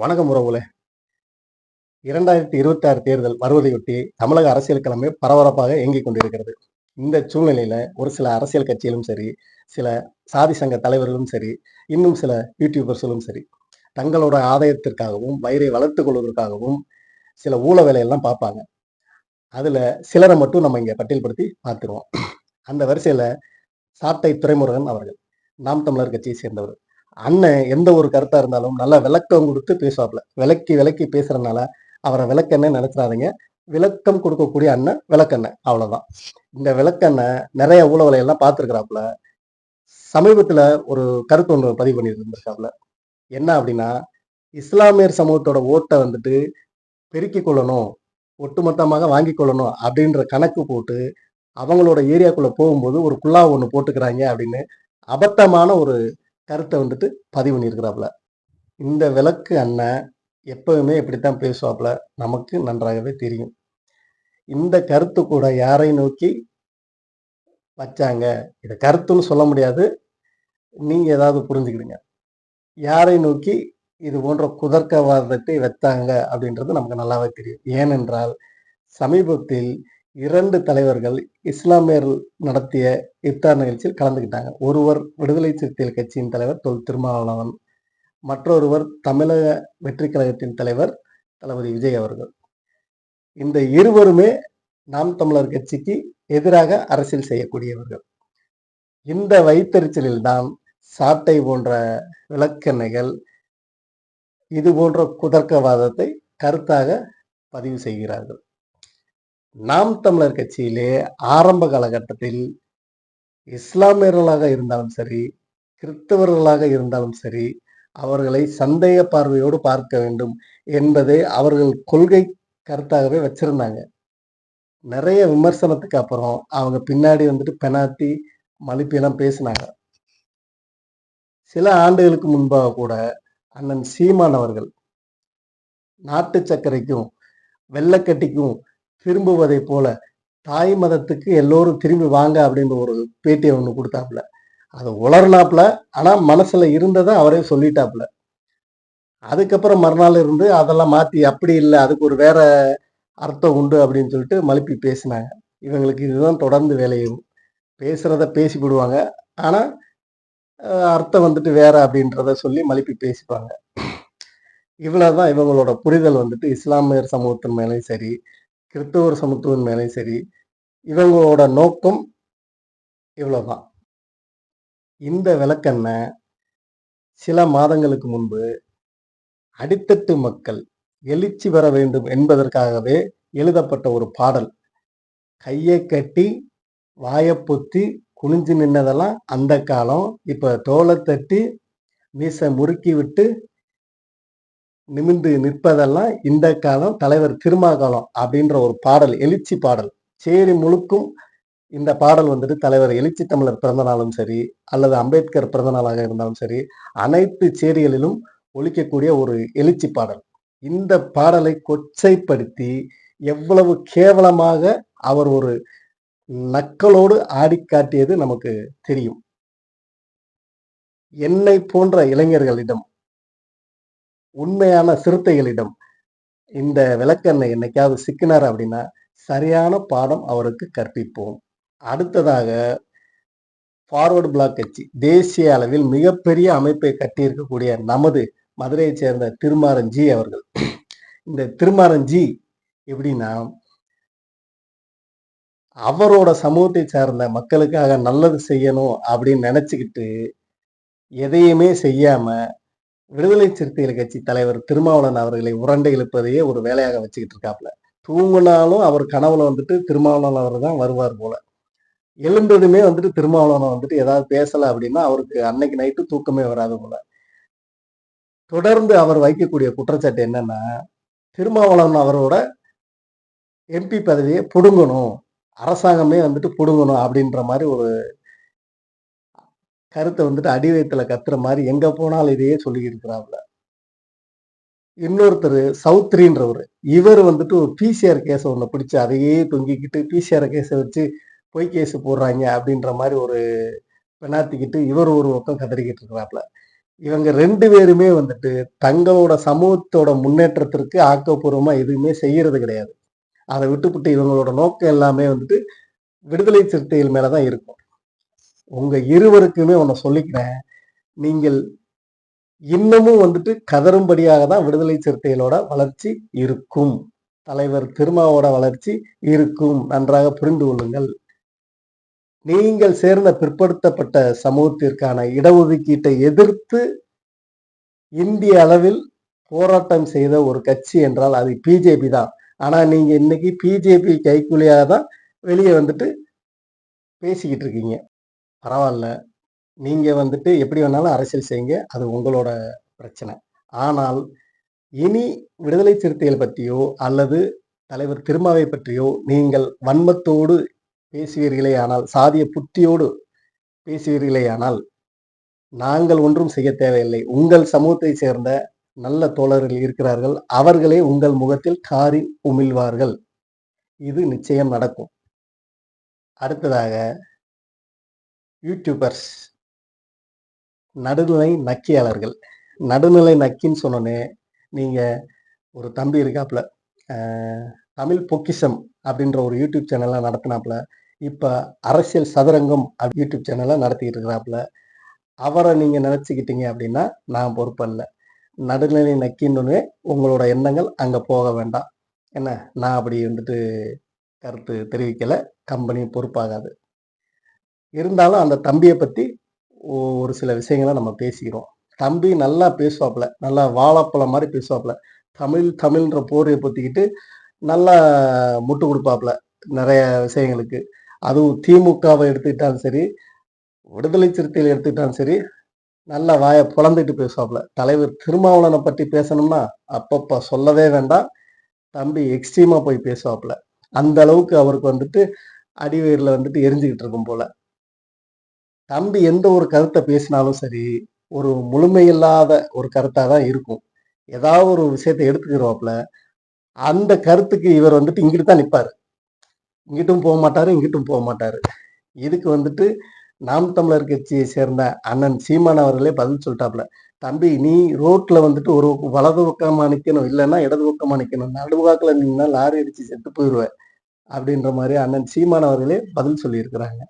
வணக்கம் உறவுல இரண்டாயிரத்தி இருபத்தி ஆறு தேர்தல் வருவதையொட்டி தமிழக அரசியல் கிழமை பரபரப்பாக இயங்கிக் கொண்டிருக்கிறது. இந்த சூழ்நிலையில ஒரு சில அரசியல் கட்சிகளும் சரி சில சாதி சங்க தலைவர்களும் சரி இன்னும் சில யூடியூபர்ஸும் சரி தங்களோட ஆதாயத்திற்காகவும் வயிறை வளர்த்துக் கொள்வதற்காகவும் சில ஊழ வேலையெல்லாம் பார்ப்பாங்க. அதுல சிலரை மட்டும் நம்ம இங்க பட்டியல்படுத்தி பார்த்துருவோம். அந்த வரிசையில சாட்டை துறைமுருகன் அவர்கள் நாம் தமிழர் கட்சியை சேர்ந்தவர். அண்ணன் எந்த ஒரு கருத்தா இருந்தாலும் நல்லா விளக்கம் கொடுத்து பேசுவாப்ல விளக்கி விளக்கி பேசுறதுனால அவரை விளக்கெண்ணெய் நினைச்சிடாதீங்க. விளக்கம் கொடுக்கக்கூடிய அண்ணன் விளக்கண்ணன். அவ்வளவுதான். இந்த விளக்கெண்ணெய் நிறைய ஊழலை எல்லாம் பார்த்துருக்கிறாப்புல. சமீபத்துல ஒரு கருத்து ஒன்று பதிவு பண்ணியிருந்திருக்காப்புல. என்ன அப்படின்னா இஸ்லாமியர் சமூகத்தோட ஓட்டை வந்துட்டு பெருக்கி கொள்ளணும் ஒட்டுமொத்தமாக வாங்கி கொள்ளணும் அப்படின்ற கணக்கு போட்டு அவங்களோட ஏரியாக்குள்ள போகும்போது ஒரு குல்லா ஒன்று போட்டுக்கிறாங்க அப்படின்னு அபத்தமான ஒரு கருத்தை வந்துட்டு பதிவு பண்ணியிருக்கிறாப்புல. இந்த விளக்கு அண்ணன் எப்பவுமே இப்படித்தான் பேசுவாப்புல. நமக்கு நன்றாகவே தெரியும். இந்த கருத்து கூட யாரை நோக்கி வச்சாங்க? இதை கருத்துன்னு சொல்ல முடியாது. நீங்க ஏதாவது புரிஞ்சுக்கிடுங்க. யாரை நோக்கி இது போன்ற குதர்க்கவாதத்தை வைத்தாங்க? அப்படின்றது நமக்கு நல்லாவே தெரியும். ஏனென்றால் சமீபத்தில் இரண்டு தலைவர்கள் இஸ்லாமியர் நடத்திய இப்தார் நிகழ்ச்சியில் கலந்துக்கிட்டாங்க ஒருவர் விடுதலை சிறுத்தைகள் கட்சியின் தலைவர் தொல் திருமாவளவன் மற்றொருவர் தமிழக வெற்றி கழகத்தின் தலைவர் தளபதி விஜய் அவர்கள். இந்த இருவருமே நாம் தமிழர் கட்சிக்கு எதிராக அரசியல் செய்யக்கூடியவர்கள். இந்த வைத்தறிச்சலில்தான் சாட்டை போன்ற விளக்கெண்ணெய்கள் இது போன்ற குதர்க்கவாதத்தை கருத்தாக பதிவு செய்கிறார்கள். நாம் தமிழர் கட்சியிலே ஆரம்ப காலகட்டத்தில் இஸ்லாமியர்களாக இருந்தாலும் சரி கிறிஸ்தவர்களாக இருந்தாலும் சரி அவர்களை சந்தேக பார்வையோடு பார்க்க வேண்டும் என்பதை அவர்கள் கொள்கை கருத்தாகவே வச்சிருந்தாங்க. நிறைய விமர்சனத்துக்கு அப்புறம் அவங்க பின்னாடி வந்துட்டு பெனாத்தி மலிப்பெல்லாம் பேசினாங்க. சில ஆண்டுகளுக்கு முன்பாக கூட அண்ணன் சீமான் அவர்கள் நாட்டு சர்க்கரைக்கும் வெள்ளக்கட்டிக்கும் திரும்புவதை போல தாய் மதத்துக்கு எல்லோரும் திரும்பி வாங்க அப்படின்ற ஒரு பேட்டியை ஒன்று கொடுத்தாப்புல. அது உளர்னாப்புல ஆனால் மனசுல இருந்ததை அவரே சொல்லிட்டாப்புல. அதுக்கப்புறம் மறுநாள் இருந்து அதெல்லாம் மாற்றி அப்படி இல்லை அதுக்கு ஒரு வேற அர்த்தம் உண்டு அப்படின்னு சொல்லிட்டு மலுப்பி பேசினாங்க. இவங்களுக்கு இதுதான் தொடர்ந்து வேலையும். பேசுகிறத பேசி விடுவாங்க. ஆனால் அர்த்தம் வந்துட்டு வேற அப்படின்றத சொல்லி மலுப்பி பேசிப்பாங்க. இவ்வளோதான் இவங்களோட புரிதல் வந்துட்டு இஸ்லாமியர் சமூகத்தின் மேலேயும் சரி கிறிஸ்தவ சமத்துவம் மேலேயும் சரி இவங்களோட நோக்கம் இவ்வளோதான் இந்த விளக்கெண்ணெய் சில மாதங்களுக்கு முன்பு அடித்தட்டு மக்கள் எழுச்சி பெற வேண்டும் என்பதற்காகவே எழுதப்பட்ட ஒரு பாடல். கையை கட்டி வாயை பொத்தி குனிஞ்சு நின்னதெல்லாம் அந்த காலம். இப்போ தோலை தட்டி மீசை முறுக்கி விட்டு நிமிர்ந்து நிற்பதெல்லாம் இந்த காலம் தலைவர் திருமாகாலம் அப்படின்ற ஒரு பாடல் எழுச்சி பாடல். சேரி முழுக்கும் இந்த பாடல் வந்துட்டு தலைவர் எழுச்சி தமிழர் பிறந்தநாளும் சரி அல்லது அம்பேத்கர் பிறந்த நாளாக இருந்தாலும் சரி அனைத்து சேரிகளிலும் ஒழிக்கக்கூடிய ஒரு எழுச்சி பாடல். இந்த பாடலை கொச்சைப்படுத்தி எவ்வளவு கேவலமாக அவர் ஒரு நக்கலோடு ஆடி காட்டியது நமக்கு தெரியும். என்னை போன்ற இளைஞர்களிடம் உண்மையான சிறுத்தைகளிடம் இந்த விளக்கெண்ணை என்னைக்காவது சிக்கினார் அப்படின்னா சரியான பாடம் அவருக்கு கற்பிப்போம். அடுத்ததாக ஃபார்வர்டு பிளாக் கட்சி தேசிய அளவில் மிகப்பெரிய அமைப்பை கட்டியிருக்கக்கூடிய நமது மதுரையைச் சேர்ந்த திருமாறன் ஜி அவர்கள். இந்த திருமாறன் ஜி எப்படின்னா அவரோட சமூகத்தை சார்ந்த மக்களுக்காக நல்லது செய்யணும் அப்படின்னு நினச்சிக்கிட்டு எதையுமே செய்யாமல் விடுதலை சிறுத்தைகள் கட்சி தலைவர் திருமாவளவன் அவர்களை உரண்டை இழுப்பதையே ஒரு வேலையாக வச்சுக்கிட்டு இருக்காப்புல தூங்கினாலும் அவர் கனவுல வந்துட்டு திருமாவளவன் அவர் தான் வருவார் போல. எழுந்ததுமே வந்துட்டு திருமாவளவன் வந்துட்டு ஏதாவது பேசல அப்படின்னா அவருக்கு அன்னைக்கு நைட்டு தூக்கமே வராது போல. தொடர்ந்து அவர் வைக்கக்கூடிய குற்றச்சாட்டு என்னன்னா திருமாவளவன் அவரோட எம்பி பதவியை புடுங்கணும். அரசாங்கமே வந்துட்டு புடுங்கணும் அப்படின்ற மாதிரி ஒரு கருத்தை வந்துட்டு அடிவயத்தில் கத்துற மாதிரி எங்க போனாலும் இதையே சொல்லி இருக்கிறாப்ல இன்னொருத்தர் சௌத்ரின்றவர் இவர் வந்துட்டு ஒரு பிசிஆர் கேஸை ஒன்று பிடிச்சி அதையே தொங்கிக்கிட்டு பிசிஆர் கேஸை வச்சு பொய் கேஸ் போடுறாங்க அப்படின்ற மாதிரி ஒரு பெணாத்திக்கிட்டு இவர் ஒரு பக்கம் கதறிக்கிட்டு இருக்கிறாப்ல இவங்க ரெண்டு பேருமே வந்துட்டு தங்களோட சமூகத்தோட முன்னேற்றத்திற்கு ஆக்கப்பூர்வமாக எதுவுமே செய்யறது கிடையாது. அதை விட்டுப்பட்டு இவங்களோட நோக்கம் எல்லாமே வந்துட்டு விடுதலை சிறுத்தைகள் மேலதான் இருக்கும். உங்க இருவருக்குமே ஒன்ன சொல்லிக்கிறேன். நீங்கள் இன்னமும் வந்துட்டு கதரும்படியாக தான் விடுதலை சிறுத்தைகளோட வளர்ச்சி இருக்கும். தலைவர் திருமாவோட வளர்ச்சி இருக்கும். நன்றாக புரிந்து கொள்ளுங்கள். நீங்கள் சேர்ந்த பிற்படுத்தப்பட்ட சமூகத்திற்கான இடஒதுக்கீட்டை எதிர்த்து இந்திய அளவில் போராட்டம் செய்த ஒரு கட்சி என்றால் அது பிஜேபி தான். ஆனால் நீங்கள் இன்னைக்கு பிஜேபி கைக்கூலியாக தான் வெளியே வந்துட்டு பேசிக்கிட்டு இருக்கீங்க. பரவாயில்ல. நீங்கள் வந்துட்டு எப்படி வேணாலும் அரசியல் செய்யுங்க. அது உங்களோட பிரச்சனை. ஆனால் இனி விடுதலை சிறுத்தைகள் பற்றியோ அல்லது தலைவர் திருமாவை பற்றியோ நீங்கள் வன்மத்தோடு பேசுவீர்களே ஆனால் சாதிய புத்தியோடு பேசுவீர்களே ஆனால் நாங்கள் ஒன்றும் செய்ய தேவையில்லை. உங்கள் சமூகத்தை சேர்ந்த நல்ல தோழர்கள் இருக்கிறார்கள். அவர்களே உங்கள் முகத்தில் காரி உமிழ்வார்கள். இது நிச்சயம் நடக்கும். அடுத்ததாக யூடியூபர்ஸ் நடுநிலை நக்கியாளர்கள். நடுநிலை நக்கின்னு சொன்னோன்னே நீங்கள் ஒரு தம்பி இருக்காப்புல தமிழ் பொக்கிஷம் அப்படின்ற ஒரு யூடியூப் சேனலாக நடத்தினாப்புல இப்போ அரசியல் சதுரங்கம் அப்படி யூடியூப் சேனலாக நடத்திக்கிட்டு இருக்கிறாப்புல அவரை நீங்கள் நினச்சிக்கிட்டீங்க அப்படின்னா நான் பொறுப்பல்ல. நடுநிலை நக்கின்னு உங்களோட எண்ணங்கள் அங்கே போக வேண்டாம். என்ன? நான் அப்படி வந்துட்டு கருத்து தெரிவிக்கலை. கம்பெனி பொறுப்பாகாது. இருந்தாலும் அந்த தம்பியை பற்றி ஒரு சில விஷயங்களை நம்ம பேசிக்கிறோம். தம்பி நல்லா பேசுவாப்புல நல்லா வாழைப்பழம் மாதிரி பேசுவாப்புல. தமிழ் தமிழ்ன்ற போரையை பற்றிக்கிட்டு நல்லா முட்டு கொடுப்பாப்புல நிறைய விஷயங்களுக்கு. அதுவும் திமுகவை எடுத்துக்கிட்டாலும் சரி விடுதலை சிறுத்தைகள் எடுத்துக்கிட்டாலும் சரி நல்லா வாயை புலந்துட்டு பேசுவாப்புல. தலைவர் திருமாவளவனை பற்றி பேசணும்னா அப்பப்போ சொல்லவே வேண்டாம். தம்பி எக்ஸ்ட்ரீமாக போய் பேசுவாப்புல. அந்த அளவுக்கு அவருக்கு வந்துட்டு அடிவேரில் வந்துட்டு எரிஞ்சுக்கிட்டு இருக்கும் போல. தம்பி எந்த ஒரு கருத்தை பேசினாலும் சரி ஒரு முழுமையில்லாத ஒரு கருத்தாக தான் இருக்கும். ஏதாவது ஒரு விஷயத்தை எடுத்துக்கிறோம்ல அந்த கருத்துக்கு இவர் வந்துட்டு இங்கிட்டு தான் நிற்பார் இங்கிட்டும் போக மாட்டார் இங்கிட்டும் போக மாட்டார். இதுக்கு வந்துட்டு நாம் தமிழர் கட்சியை சேர்ந்த அண்ணன் சீமான் அவர்களே பதில் சொல்லிட்டாப்ல தம்பி நீ ரோட்ல வந்துட்டு ஒரு வலது பக்கமா நிக்கணும் இல்லைன்னா இடது பக்கமா நிக்கணும் நடுவாக்கில் நின்னா லாரி அடிச்சு செத்து போயிடுவ அப்படின்ற மாதிரி அண்ணன் சீமான் அவர்களே பதில் சொல்லியிருக்கிறாங்க.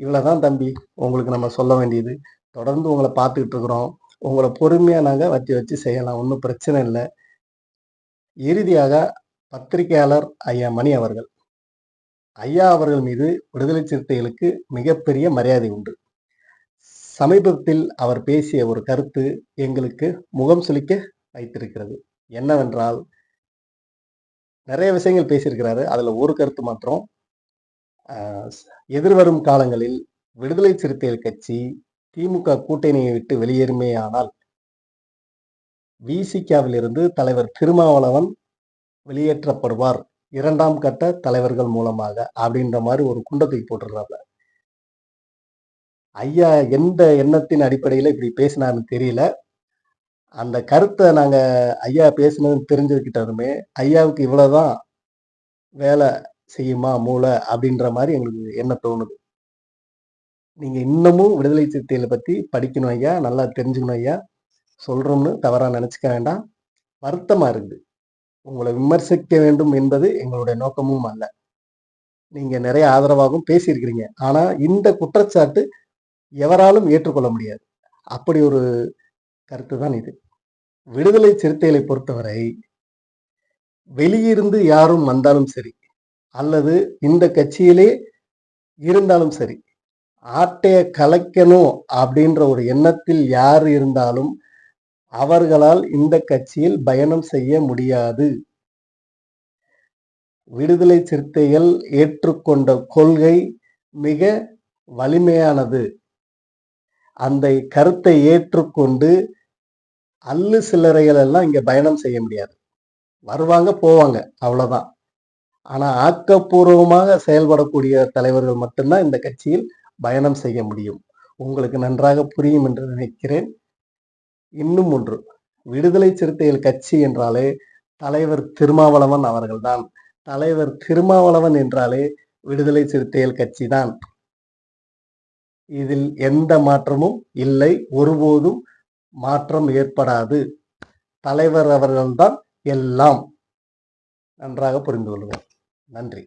இவ்வளவுதான் தம்பி. உங்களுக்கு நம்ம சொல்ல வேண்டியது. தொடர்ந்து உங்களை பார்த்துக்கிட்டு இருக்கிறோம். உங்களை பொறுமையாக நாங்கள் வச்சு வச்சு செய்யலாம். ஒன்றும் பிரச்சனை இல்லை. இறுதியாக பத்திரிகையாளர் ஐயா மணி அவர்கள். ஐயா அவர்கள் மீது விடுதலை சிறுத்தைகளுக்கு மிகப்பெரிய மரியாதை உண்டு. சமீபத்தில் அவர் பேசிய ஒரு கருத்து எங்களுக்கு முகம் சுளிக்க வைத்திருக்கிறது. என்னவென்றால் நிறைய விஷயங்கள் பேசியிருக்கிறாரு. அதில் ஒரு கருத்து மாத்திரம் எதிர்வரும் காலங்களில் விடுதலை சிறுத்தைகள் கட்சி திமுக கூட்டணியை விட்டு வெளியேறுமேயானால் விசிகாவில் இருந்து தலைவர் திருமாவளவன் வெளியேற்றப்படுவார். இரண்டாம் கட்ட தலைவர்கள் மூலமாக அப்படின்ற மாதிரி ஒரு குண்டத்தை போட்டுடுறாங்க ஐயா எந்த எண்ணத்தின் அடிப்படையில இப்படி பேசினாருன்னு தெரியல. அந்த கருத்தை நாங்க ஐயா பேசினதுன்னு தெரிஞ்சுக்கிட்டதுமே ஐயாவுக்கு இவ்வளவுதான் வேலை. செய்யுமா மூளை அப்படின்ற மாதிரி எங்களுக்கு என்ன தோணுது? நீங்க இன்னமும் விடுதலை சிறுத்தைகளை பத்தி படிக்கணும் ஐயா நல்லா தெரிஞ்சுக்கணும் ஐயா. சொல்றோம்னு தவறா நினைச்சுக்க வேண்டாம். வருத்தமா இருக்குது உங்களை விமர்சிக்க வேண்டும் என்பது எங்களுடைய நோக்கமும் அல்ல. நீங்க நிறைய ஆதரவாகவும் பேசியிருக்கிறீங்க. ஆனா இந்த குற்றச்சாட்டு எவராலும் ஏற்றுக்கொள்ள முடியாது. அப்படி ஒரு கருத்து தான் இது. விடுதலை சிறுத்தைகளை பொறுத்தவரை வெளியிருந்து யாரும் வந்தாலும் சரி அல்லது இந்த கட்சியிலே இருந்தாலும் சரி ஆட்டையை கலைக்கணும் அப்படின்ற ஒரு எண்ணத்தில் யார் இருந்தாலும் அவர்களால் இந்த கட்சியில் பயணம் செய்ய முடியாது. விடுதலை சிறுத்தைகள் ஏற்றுக்கொண்ட கொள்கை மிக வலிமையானது. அந்த கருத்தை ஏற்றுக்கொண்டு அல்லு சில்லறைகள் எல்லாம் இங்க பயணம் செய்ய முடியாது. வருவாங்க போவாங்க அவ்வளவுதான். ஆனா ஆக்கப்பூர்வமாக செயல்படக்கூடிய தலைவர்கள் மட்டும்தான் இந்த கட்சியில் பயணம் செய்ய முடியும். உங்களுக்கு நன்றாக புரியும் என்று நினைக்கிறேன். இன்னும் ஒன்று. விடுதலை சிறுத்தைகள் கட்சி என்றாலே தலைவர் திருமாவளவன் அவர்கள்தான். தலைவர் திருமாவளவன் என்றாலே விடுதலை சிறுத்தைகள் கட்சி தான் இதில் எந்த மாற்றமும் இல்லை. ஒருபோதும் மாற்றம் ஏற்படாது. தலைவர் அவர்கள்தான் எல்லாம். நன்றாக புரிந்து கொள்வோம் நன்றி.